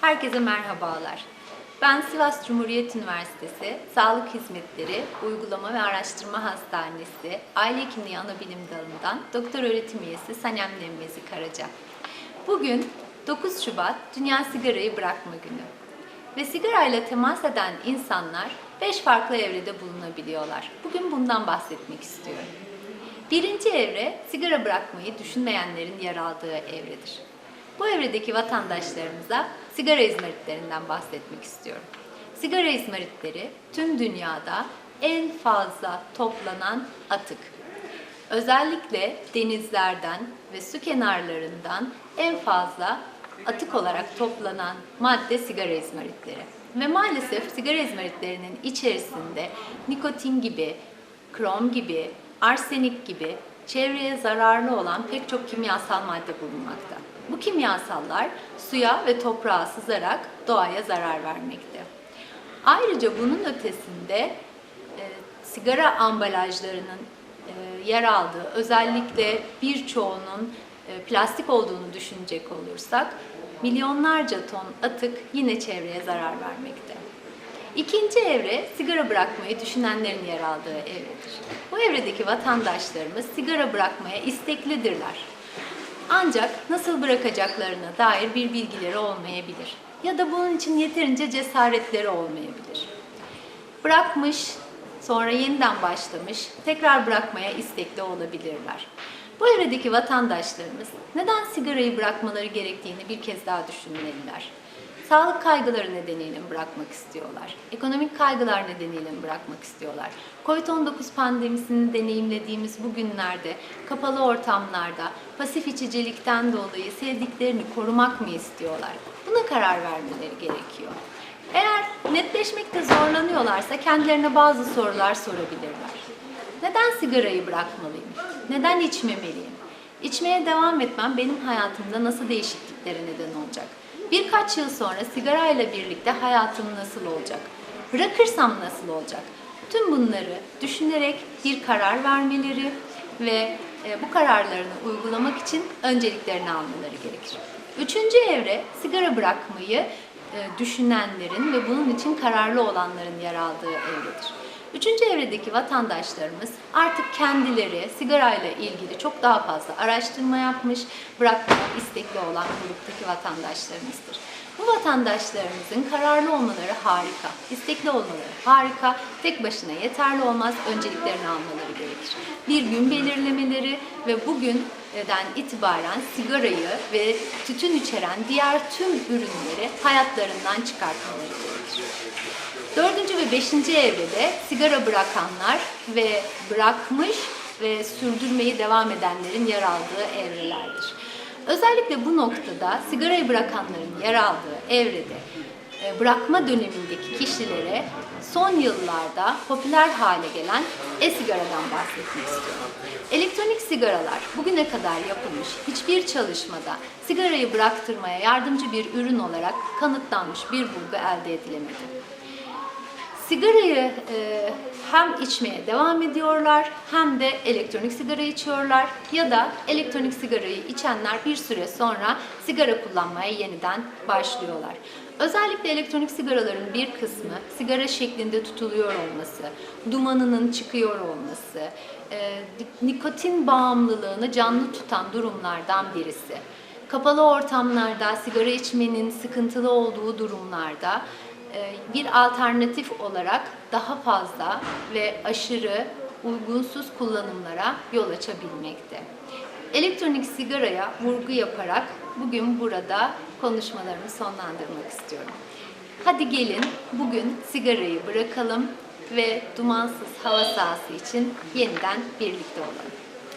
Herkese merhabalar. Ben Sivas Cumhuriyet Üniversitesi Sağlık Hizmetleri Uygulama ve Araştırma Hastanesi Aile Hekimliği Anabilim Dalı'ndan doktor öğretim üyesi Sanem Nemmezi Karaca. Bugün 9 Şubat Dünya Sigarayı Bırakma Günü. Ve sigarayla temas eden insanlar 5 farklı evrede bulunabiliyorlar. Bugün bundan bahsetmek istiyorum. Birinci evre sigara bırakmayı düşünmeyenlerin yer aldığı evredir. Bu evredeki vatandaşlarımıza sigara izmaritlerinden bahsetmek istiyorum. Sigara izmaritleri tüm dünyada en fazla toplanan atık. Özellikle denizlerden ve su kenarlarından en fazla atık olarak toplanan madde sigara izmaritleri. Ve maalesef sigara izmaritlerinin içerisinde nikotin gibi, krom gibi, arsenik gibi çevreye zararlı olan pek çok kimyasal madde bulunmakta. Bu kimyasallar suya ve toprağa sızarak doğaya zarar vermekte. Ayrıca bunun ötesinde e, sigara ambalajlarının e, yer aldığı, özellikle birçoğunun e, plastik olduğunu düşünecek olursak, milyonlarca ton atık yine çevreye zarar vermekte. İkinci evre sigara bırakmayı düşünenlerin yer aldığı evredir. Bu evredeki vatandaşlarımız sigara bırakmaya isteklidirler. Ancak nasıl bırakacaklarına dair bir bilgileri olmayabilir. Ya da bunun için yeterince cesaretleri olmayabilir. Bırakmış, sonra yeniden başlamış, tekrar bırakmaya istekli olabilirler. Bu evredeki vatandaşlarımız neden sigarayı bırakmaları gerektiğini bir kez daha düşünmeliler. Sağlık kaygıları nedeniyle mi bırakmak istiyorlar? Ekonomik kaygılar nedeniyle mi bırakmak istiyorlar? Covid-19 pandemisini deneyimlediğimiz bu günlerde kapalı ortamlarda pasif içicilikten dolayı sevdiklerini korumak mı istiyorlar? Buna karar vermeleri gerekiyor. Eğer netleşmekte zorlanıyorlarsa kendilerine bazı sorular sorabilirler. Neden sigarayı bırakmalıyım? Neden içmemeliyim? İçmeye devam etmem benim hayatımda nasıl değişikliklere neden olacak? Birkaç yıl sonra sigarayla birlikte hayatım nasıl olacak? Bırakırsam nasıl olacak? Tüm bunları düşünerek bir karar vermeleri ve e, bu kararlarını uygulamak için önceliklerini almaları gerekir. Üçüncü evre sigara bırakmayı e, düşünenlerin ve bunun için kararlı olanların yer aldığı evredir. Üçüncü evredeki vatandaşlarımız artık kendileri sigarayla ilgili çok daha fazla araştırma yapmış, bırakmaya istekli olan gruptaki vatandaşlarımızdır. Bu vatandaşlarımızın kararlı olmaları harika, istekli olmaları harika, tek başına yeterli olmaz, önceliklerini almaları gerekir. Bir gün belirlemeleri ve bugünden itibaren sigarayı ve tütün içeren diğer tüm ürünleri hayatlarından çıkartmaları gerekir. Dördüncü ve beşinci evrede sigara bırakanlar ve bırakmış ve sürdürmeyi devam edenlerin yer aldığı evrelerdir. Özellikle bu noktada sigarayı bırakanların yer aldığı evrede e, bırakma dönemindeki kişilere son yıllarda popüler hale gelen e-sigaradan bahsetmek istiyorum. Elektronik sigaralar bugüne kadar yapılmış hiçbir çalışmada sigarayı bıraktırmaya yardımcı bir ürün olarak kanıtlanmış bir bulgu elde edilemedi. Sigarayı e, hem içmeye devam ediyorlar hem de elektronik sigara içiyorlar ya da elektronik sigarayı içenler bir süre sonra sigara kullanmaya yeniden başlıyorlar. Özellikle elektronik sigaraların bir kısmı sigara şeklinde tutuluyor olması, dumanının çıkıyor olması, e, nikotin bağımlılığını canlı tutan durumlardan birisi. Kapalı ortamlarda sigara içmenin sıkıntılı olduğu durumlarda bir alternatif olarak daha fazla ve aşırı uygunsuz kullanımlara yol açabilmekte. Elektronik sigaraya vurgu yaparak bugün burada konuşmalarımı sonlandırmak istiyorum. Hadi gelin bugün sigarayı bırakalım ve dumansız hava sahası için yeniden birlikte olalım.